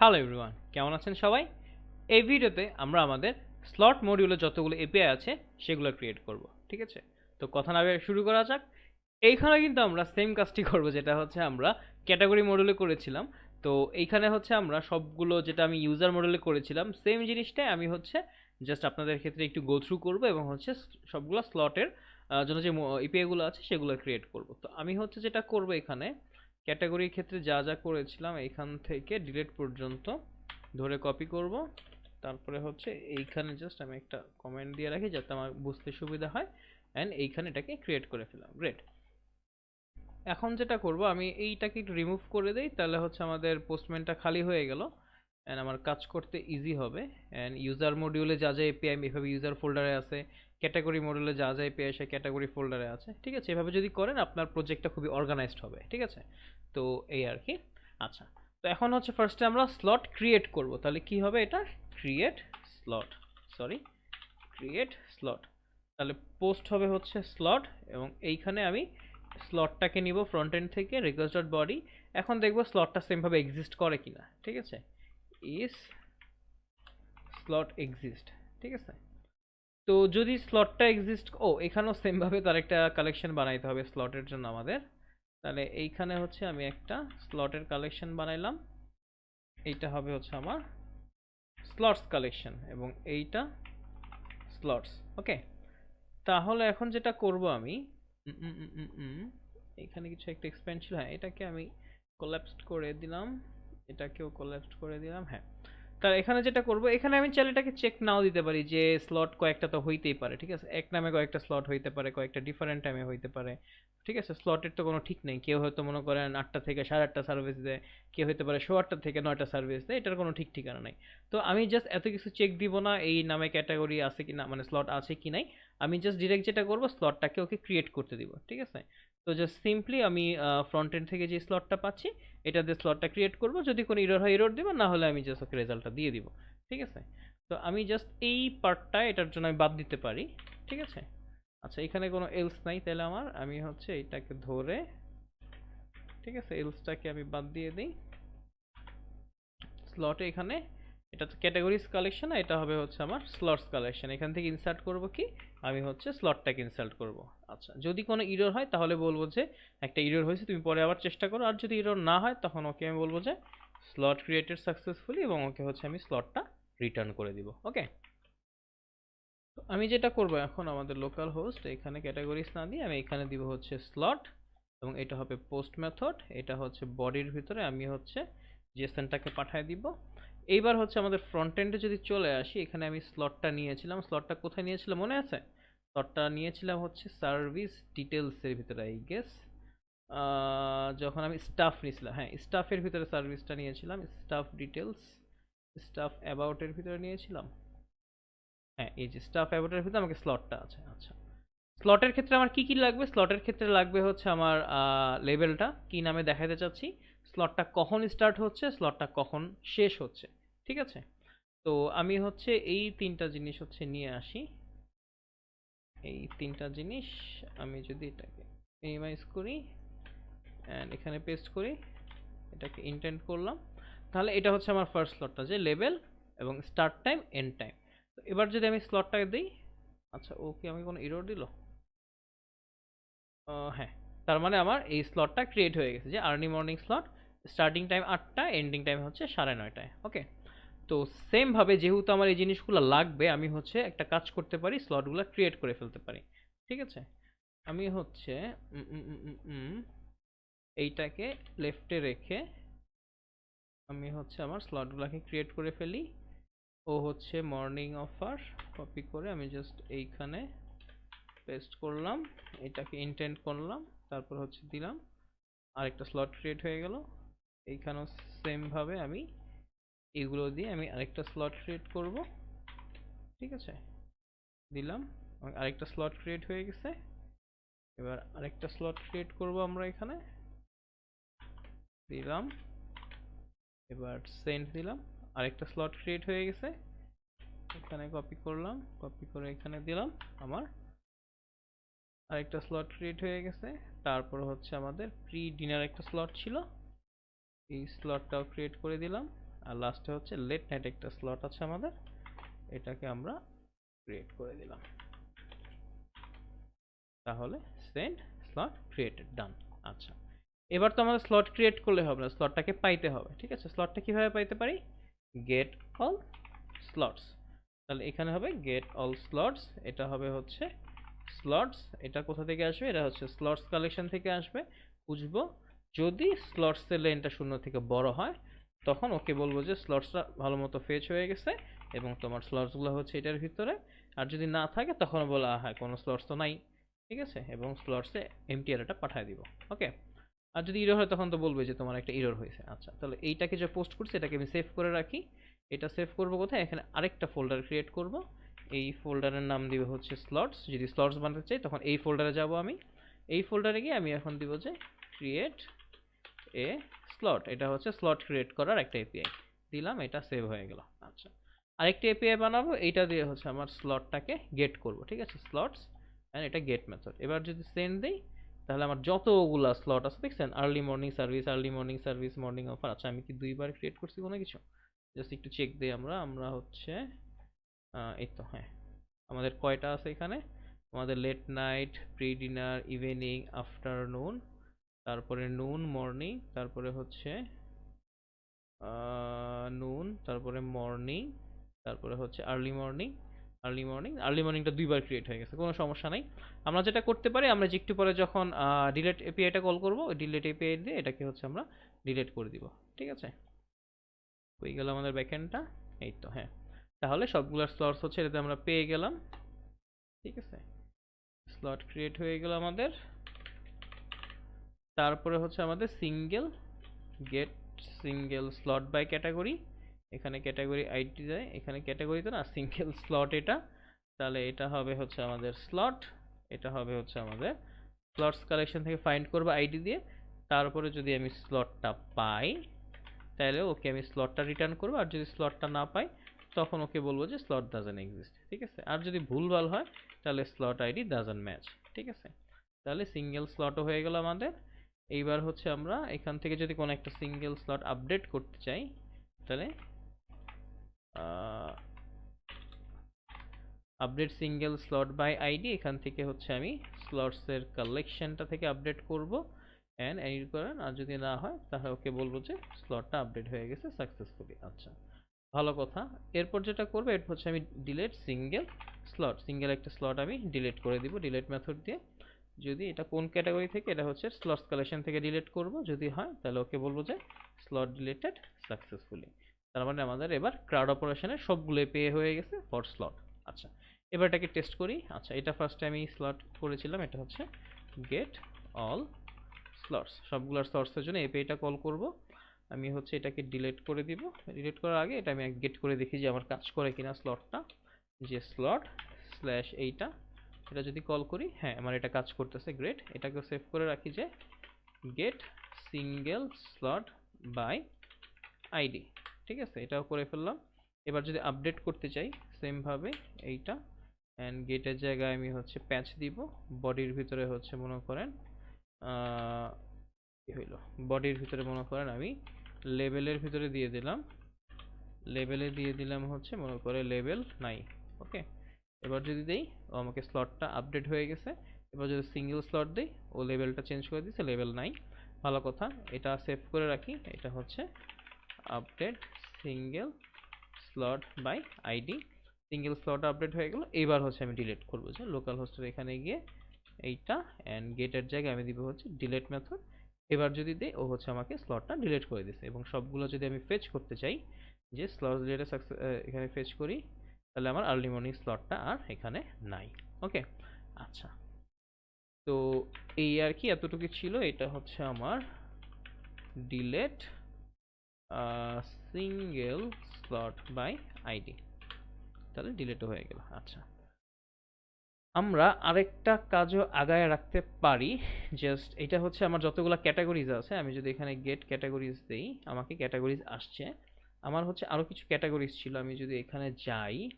Hello everyone কেমন আছেন সবাই? এই ভিডিওতে আমরা আমাদের স্লট মডিউলে যতগুলো এপিআই আছে, সেগুলো ক্রিয়েট করব, ঠিক আছে? তো কথা না শুরু করা যাক। এইখানে কিন্তু আমরা সেম কাজটি করব, যেটা হচ্ছে আমরা ক্যাটাগরি মডেলে করেছিলাম। তো এইখানে হচ্ছে আমরা সবগুলো যেটা আমি ইউজার মডেলে করেছিলাম সেম জিনিসটাই আমি হচ্ছে জাস্ট আপনাদের ক্ষেত্রে একটু গো থ্রু করব এবং হচ্ছে সবগুলো স্লটের জন্য যে ইপিআইগুলো আছে, সেগুলো ক্রিয়েট করব। তো আমি হচ্ছে যেটা করব এখানে ক্যাটাগরির ক্ষেত্রে যা যা করেছিলাম এখান থেকে ডিলেট পর্যন্ত ধরে কপি করব। তারপরে হচ্ছে এইখানে জাস্ট আমি একটা কমেন্ট দিয়ে রাখি যাতে আমার বুঝতে সুবিধা হয়। অ্যান্ড এইখানে এটাকে ক্রিয়েট করে ফেলাম। গ্রেট এখন যেটা করব, আমি এইটাকে একটু রিমুভ করে দেই, তাহলে হচ্ছে আমাদের পোস্টম্যানটা খালি হয়ে গেল। অ্যান্ড আমার কাজ করতে ইজি হবে অ্যান্ড ইউজার মডিউলে যা যা এপিআই এভাবে ইউজার ফোল্ডারে আছে ক্যাটাগরি মডেলে যা যা এপিআই সে ক্যাটাগরি ফোল্ডারে আছে, ঠিক আছে? এভাবে যদি করেন, আপনার প্রজেক্টটা খুবই অর্গানাইজড হবে, ঠিক আছে? তো এই আর কি। আচ্ছা তো এখন হচ্ছে ফার্স্টে আমরা স্লট ক্রিয়েট করব। তাহলে কি হবে এটা? Create slot sorry create slot তাহলে পোস্ট হবে হচ্ছে স্লট এবং এইখানে আমি স্লটটাকে নিব ফ্রন্ট এন্ড থেকে রিকোয়েস্ট ডট বডি এখন দেখব স্লটটা সেমভাবে এক্সিস্ট করে কিনা, ঠিক আছে? ইস স্লট এক্সিস্ট ঠিক আছে? তো যদি স্লটটা এক্সিস্ট ও, এখানেও সেমভাবে তার একটা কালেকশন বানাইতে হবে স্লটের জন্য আমাদের। তাহলে এইখানে হচ্ছে আমি একটা স্লটের কালেকশন বানাইলাম। এইটা হবে হচ্ছে আমার স্লটস কালেকশন এবং এইটা স্লটস ওকে? তাহলে এখন যেটা করব আমি এখানে কিছু একটা এক্সপেন্ড ছিল হ্যাঁ এটাকে আমি কোলাপসড করে দিলাম। এটাকেও কোলাপসড করে দিলাম হ্যাঁ। তার এখানে যেটা করব, এখানে আমি চাইলে এটাকে চেক নাও দিতে পারি যে স্লট কয়েকটা তো হইতেই পারে, ঠিক আছে? এক নামে কয়েকটা স্লট হইতে পারে, কয়েকটা ডিফারেন্ট টাইমে হইতে পারে, ঠিক আছে? স্লটের তো কোনো ঠিক নেই। কেউ হয়তো মনে করেন আটটা থেকে সাড়ে আটটা সার্ভিস দেয়, কেউ হইতে পারে শো আটটা থেকে নয়টা সার্ভিস দেয়, এটার কোনো ঠিক ঠিকানা নাই। তো আমি জাস্ট এত কিছু চেক দিব না এই নামে ক্যাটাগরি আছে কি না মানে স্লট আছে কি নাই আমি জাস্ট ডিরেক্ট যেটা করব স্লটটাকে ওকে ক্রিয়েট করতে দিব, ঠিক আছে? তো জাস্ট সিম্পলি আমি ফ্রন্ট এন্ড থেকে যে স্লটটা পাচ্ছি, এটা দিয়ে স্লটটা ক্রিয়েট করব। যদি কোনো ইরোর হয় ইরোর দিব, না হলে আমি জাস্ট ওকে রেজাল্টটা দিয়ে দিব, ঠিক আছে? তো আমি জাস্ট এই পার্টটা এটার জন্য আমি বাদ দিতে পারি, ঠিক আছে? আচ্ছা এখানে কোনো এলস নাই তাহলে আমার। আমি হচ্ছে এটাকে ধরে, ঠিক আছে? এলসটাকে আমি বাদ দিয়ে দিই। স্লটে এখানে এটা তো ক্যাটাগরিজ কালেকশন এটা হবে হচ্ছে আমার স্লটস কালেকশন এখান থেকে ইনসার্ট করব কি? আমি হচ্ছে স্লটটাকে ইনসার্ট করব। আচ্ছা যদি কোনো ইরর হয় তাহলে বলব যে একটা ইরর হয়েছে, তুমি পরে আবার চেষ্টা করো। আর যদি ইরর না হয় তখন ওকে আমি বলব যে স্লট ক্রিয়েটেড সাকসেসফুলি এবং ওকে হচ্ছে আমি স্লটটা রিটার্ন করে দিব। ওকে আমি যেটা করব এখন আমাদের লোকাল হোস্ট এখানে ক্যাটাগরিজ না দিয়ে আমি এখানে দিব হচ্ছে স্লট এবং এটা হবে পোস্ট মেথড এটা হচ্ছে বডির ভিতরে আমি হচ্ছে জেসনটাকে পাঠিয়ে দিব। এইবার হচ্ছে আমাদের ফ্রন্ট এন্ডে যদি চলে আসি, এখানে আমি স্লটটা নিয়েছিলাম। স্লটটা কোথায় নিয়েছিলাম মনে আছে? স্লটটা নিয়েছিলাম হচ্ছে সার্ভিস ডিটেলসের ভিতরে আই গেস যখন আমি স্টাফ নিয়েছিলাম হ্যাঁ স্টাফের ভিতরে সার্ভিসটা নিয়েছিলাম স্টাফ ডিটেলস স্টাফ অ্যাবাউটের ভিতরে নিয়েছিলাম। হ্যাঁ এই যে স্টাফ অ্যাবাউটের ভিতরে আমাকে স্লটটা আছে আচ্ছা। স্লটের ক্ষেত্রে আমার কি কি লাগবে? স্লটের ক্ষেত্রে লাগবে হচ্ছে আমার লেভেলটা কি নামে দেখাতে চাচ্ছি? স্লটটা কখন স্টার্ট হচ্ছে স্লটটা কখন শেষ হচ্ছে, ঠিক আছে? তো আমি হচ্ছে এই তিনটা জিনিস হচ্ছে নিয়ে আসি। এই তিনটা জিনিস আমি যদি এটাকে মিনিমাইজ করি অ্যান্ড এখানে পেস্ট করি, এটাকে ইন্টেন্ট করলাম, তাহলে এটা হচ্ছে আমার ফার্স্ট স্লটটা যে লেভেল এবং স্টার্ট টাইম এন্ড টাইম তো এবার যদি আমি স্লটটাকে দিই আচ্ছা ও কি আমি কোনো ইরোর দিল? হ্যাঁ তার মানে আমার এই স্লটটা ক্রিয়েট হয়ে গেছে যে early morning slot starting time আটটা এন্ডিং টাইম হচ্ছে সাড়ে নয়টায় ওকে তো সেমভাবে যেহেতু আমার এই জিনিসগুলো লাগবে, আমি হচ্ছে একটা কাজ করতে পারি স্লটগুলো ক্রিয়েট করে ফেলতে পারি, ঠিক আছে? আমি হচ্ছে এইটাকে লেফটে রেখে আমি হচ্ছে আমার স্লটগুলোকে ক্রিয়েট করে ফেলি। ও হচ্ছে মর্নিং অফার কপি করে আমি জাস্ট এইখানে পেস্ট করলাম, এটাকে ইন্টেন্ট করলাম, তারপর হচ্ছে দিলাম, আরেকটা স্লট ক্রিয়েট হয়ে গেল। এইখানেও সেমভাবে আমি এগুলো দিয়ে আমি আরেকটা স্লট ক্রিয়েট করব। ঠিক আছে? দিলাম। আরেকটা স্লট ক্রিয়েট হয়ে গেছে। এবার আরেকটা স্লট ক্রিয়েট করব আমরা এখানে। দিলাম। এবার সেন্ট দিলাম। আরেকটা স্লট ক্রিয়েট হয়ে গেছে। এখানে কপি করলাম। কপি করে এখানে দিলাম আমার। আরেকটা স্লট ক্রিয়েট হয়ে গেছে। তারপর হচ্ছে আমাদের প্রি ডিনার একটা স্লট ছিল। এই স্লটটাও ক্রিয়েট করে দিলাম। আর লাস্টে হচ্ছে লেট নাইট একটা স্লট আছে আমাদের। এটাকে আমরা ক্রিয়েট করে দিলাম। তাহলে সেন্ড স্লট ক্রিয়েটেড ডান আচ্ছা। এবার তো আমাদের স্লট ক্রিয়েট করলে হবে না স্লটটাকে পাইতে হবে। ঠিক আছে? স্লটটা কীভাবে পাইতে পারি? গেট অল স্লটস তাহলে এখানে হবে গেট অল স্লটস এটা হবে হচ্ছে স্লটস এটা কোথা থেকে আসবে? এটা হচ্ছে স্লটস কালেকশন থেকে আসবে। খুঁজবো যদি স্লটসের লেনটা শূন্য থেকে বড় হয়, তখন ওকে বলব যে স্লটসটা ভালো মতো ফেচ হয়ে গেছে এবং তোমার স্লটসগুলো হচ্ছে এটার ভিতরে। আর যদি না থাকে, তখন বলা হয় কোনো স্লটস তো নাই। ঠিক আছে? এবং স্লটসে এমটি এরটা পাঠিয়ে দিব। ওকে আর যদি ইরর হয়, তখন তো বলবে যে তোমার একটা ইরর হয়েছে। আচ্ছা তাহলে এইটাকে যে পোস্ট করছি, এটাকে আমি সেভ করে রাখি। এটা সেভ করব কোথায়? এখানে আরেকটা ফোল্ডার ক্রিয়েট করব। এই ফোল্ডারের নাম দিব হচ্ছে স্লটস যদি স্লটস বানাতে চাই, তখন এই ফোল্ডারে যাব আমি। এই ফোল্ডারে গিয়ে আমি এখন দিব যে ক্রিয়েট এ স্লট এটা হচ্ছে স্লট ক্রিয়েট করার একটা এপিআই দিলাম, এটা সেভ হয়ে গেল। আচ্ছা আরেকটা এপিআই বানাবো, এইটা দিয়ে হচ্ছে আমার স্লটটাকে গেট করব, ঠিক আছে? স্লটস অ্যান্ড এটা গেট মেথড এবার যদি সেন্ড দিই, তাহলে আমার যতগুলা স্লট আছে, দেখছেন? Early morning service early morning service morning offer আচ্ছা আমি কি দুইবার ক্রিয়েট করছি কোনো কিছু? জাস্ট একটু চেক দিই আমরা আমরা হচ্ছে এই তো হ্যাঁ। আমাদের কয়টা আছে এখানে? আমাদের late night pre dinner evening afternoon তারপরে নুন, মর্নিং, তারপরে হচ্ছে নুন, তারপরে মর্নিং, তারপরে হচ্ছে early morning early morning early মর্নিংটা দুইবার ক্রিয়েট হয়ে গেছে, কোনো সমস্যা নাই। আমরা যেটা করতে পারি, আমরা যে একটু পরে যখন ডিলেট এপিআইটা কল করব, ওই ডিলেট এপিআই দিয়ে এটাকে হচ্ছে আমরা ডিলেট করে দিব, ঠিক আছে? হয়ে গেল আমাদের ব্যাকএন্ডটা এই তো হ্যাঁ। তাহলে সবগুলোর স্লটস হচ্ছে এটাতে আমরা পেয়ে গেলাম, ঠিক আছে? স্লট ক্রিয়েট হয়ে গেল আমাদের। তারপরে হচ্ছে আমাদের single get single slot by category এখানে ক্যাটাগরি আইডি দেয়, এখানে ক্যাটাগরি তো না সিঙ্গেল স্লট এটা, তাহলে এটা হবে হচ্ছে আমাদের স্লট এটা হবে হচ্ছে আমাদের স্লটস কালেকশন থেকে ফাইন্ড করব আইডি দিয়ে, তারপরে যদি আমি স্লটটা পাই, তাহলে ওকে আমি স্লটটা রিটার্ন করব, আর যদি স্লটটা না পাই, তখন ওকে বলব যে স্লট ডাজেন্ট এক্সিস্ট ঠিক আছে? আর যদি ভুলভাল হয়, তাহলে স্লট আইডি ডাজেন্ট ম্যাচ ঠিক আছে? তাহলে সিঙ্গেল স্লটও হয়ে গেল আমাদের এইবার হচ্ছে আমরা এখান থেকে যদি কোনো একটা সিঙ্গেল স্লট আপডেট করতে চাই, তাহলে update single slot by ID এখান থেকে হচ্ছে আমি স্লটসের কালেকশনটা থেকে আপডেট করব অ্যান্ড এডিট করেন। আর যদি না হয়, তাহলে ওকে বলব যে স্লটটা আপডেট হয়ে গেছে সাকসেসফুলি আচ্ছা ভালো কথা। এরপর যেটা করব এরপর হচ্ছে আমি ডিলেট সিঙ্গেল স্লট সিঙ্গেল একটা স্লট আমি ডিলিট করে দিব ডিলেট মেথড দিয়ে। যদি এটা কোন ক্যাটাগরি থেকে? এটা হচ্ছে স্লটস কালেকশন থেকে ডিলেট করব। যদি হয়, তাহলে ওকে বলব যে স্লট ডিলেটেড সাকসেসফুলি তার মানে আমাদের এবার ক্রাউড অপারেশনের সবগুলো পেয়ে হয়ে গেছে ফর স্লট আচ্ছা এবার এটাকে টেস্ট করি। আচ্ছা এটা ফার্স্টে আমি স্লট করেছিলাম, এটা হচ্ছে গেট অল স্লটস সবগুলোর স্লটসের জন্য এপিআইটা কল করব। আমি হচ্ছে এটাকে ডিলিট করে দিব। ডিলিট করার আগে এটা আমি গেট করে দেখি যে আমার কাজ করে কিনা স্লটটা যে স্লট স্ল্যাশ এইটা এটা যদি কল করি হ্যাঁ আমার এটা কাজ করতেছে গ্রেট এটাকে সেভ করে রাখি যে get single slot by ID ঠিক আছে? এটাও করে ফেললাম। এবার যদি আপডেট করতে চাই সেমভাবে এইটা অ্যান্ড গেটের জায়গায় আমি হচ্ছে প্যাচ দিব বডির ভিতরে হচ্ছে মনে করেন কি হইল? বডির ভিতরে মনে করেন আমি লেভেলের ভিতরে দিয়ে দিলাম। লেভেলে দিয়ে দিলাম হচ্ছে মনে করে লেভেল নাই ওকে এবার যদি দেই, ও আমাকে স্লটটা আপডেট হয়ে গেছে। এবার যদি সিঙ্গেল স্লট দেই, ও লেভেলটা চেঞ্জ করে দিচ্ছে লেভেল নাই। ভালো কথা, এটা সেভ করে রাখি। এটা হচ্ছে update single slot by ID single slot update হয়ে গেল। এবার হচ্ছে আমি ডিলিট করব। যে লোকাল হোস্টের এখানে গিয়ে এইটা অ্যান্ড গেটের জায়গায় আমি দিব হচ্ছে ডিলেট মেথড এবার যদি দেই, ও হচ্ছে আমাকে স্লটটা ডিলেট করে দিছে এবং সবগুলো যদি আমি ফেচ করতে চাই, যে স্লট ডিলেটে এখানে ফেচ করি তাহলে আমার আর্লি মর্নিং স্লটটা আর এখানে নাই। ওকে আচ্ছা। তো এই আর কি এতটুকু ছিল। এটা হচ্ছে আমার delete single slot by ID তাহলে ডিলেটও হয়ে গেল। আচ্ছা। আমরা আরেকটা কাজও আগায় রাখতে পারি। জাস্ট এটা হচ্ছে আমার যতগুলো ক্যাটাগরিজ আছে, আমি যদি এখানে গেট ক্যাটাগরিজ দেই, আমাকে ক্যাটাগরিজ আসছে। আমার হচ্ছে আরও কিছু ক্যাটাগরিজ ছিল। আমি যদি এখানে যাই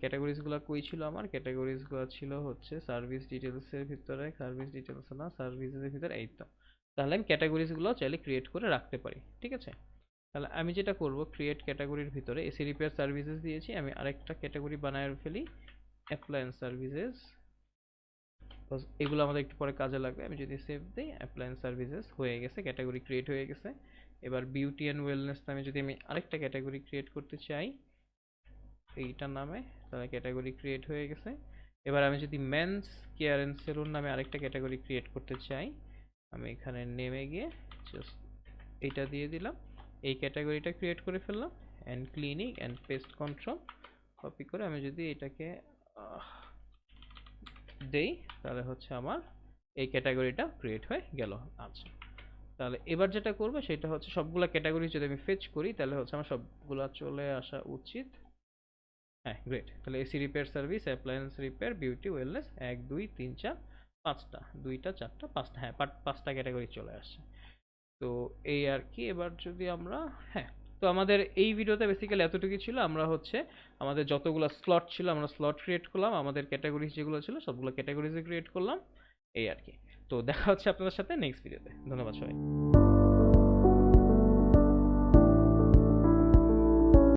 ক্যাটাগরিজগুলো কই ছিল আমার? ক্যাটাগরিজগুলো ছিল হচ্ছে সার্ভিস ডিটেলসের ভিতরে সার্ভিস ডিটেলস না সার্ভিসের ভিতরে এই তো। তাহলে আমি ক্যাটাগরিজগুলো চাইলে ক্রিয়েট করে রাখতে পারি, ঠিক আছে? তাহলে আমি যেটা করব ক্রিয়েট ক্যাটাগরির ভিতরে এসি রিপেয়ার সার্ভিসেস দিয়েছি, আমি আরেকটা ক্যাটাগরি বানায় ফেলি অ্যাপ্লায়েন্স সার্ভিসেস এগুলো আমাদের একটু পরে কাজে লাগবে, আমি যদি সেভ দিই অ্যাপ্লায়েন্স সার্ভিসেস হয়ে গেছে ক্যাটাগরি ক্রিয়েট হয়ে গেছে। এবার বিউটি অ্যান্ড ওয়েলনেস নামে যদি আমি আরেকটা ক্যাটাগরি ক্রিয়েট করতে চাই এইটার নামে, তাহলে ক্যাটাগরি ক্রিয়েট হয়ে গেছে। এবার আমি যদি মেন্স কেয়ার অ্যান্ড সেলুন নামে আরেকটা ক্যাটাগরি ক্রিয়েট করতে চাই, আমি এখানে নেমে গিয়ে জাস্ট এইটা দিয়ে দিলাম। এই ক্যাটাগরিটা ক্রিয়েট করে ফেললাম and clinic and paste control copy করে আমি যদি এটাকে দেই, তাহলে হচ্ছে আমার এই ক্যাটাগরিটা ক্রিয়েট হয়ে গেল আচ্ছা। তাহলে এবার যেটা করব, সেটা হচ্ছে সবগুলা ক্যাটাগরি যদি আমি ফেচ করি, তাহলে হচ্ছে আমার সবগুলা চলে আসা উচিত। হ্যাঁ গ্রেট তাহলে AC repair service appliance repair beauty wellness এক, দুই, তিন, চার, পাঁচটা। দুইটা, চারটা, পাঁচটা। হ্যাঁ পাঁচ- পাঁচটা ক্যাটাগরি চলে আসছে। তো এই আর কি। এবার যদি আমরা হ্যাঁ তো আমাদের এই ভিডিওতে বেসিক্যালি এতটুকুই ছিল। আমরা হচ্ছে আমাদের যতগুলো স্লট ছিল, আমরা স্লট ক্রিয়েট করলাম। আমাদের ক্যাটাগরি যেগুলো ছিল, সবগুলো ক্যাটাগরিজে ক্রিয়েট করলাম। এই আর কি। তো দেখা হচ্ছে আপনাদের সাথে নেক্সট ভিডিওতে ধন্যবাদ সবাই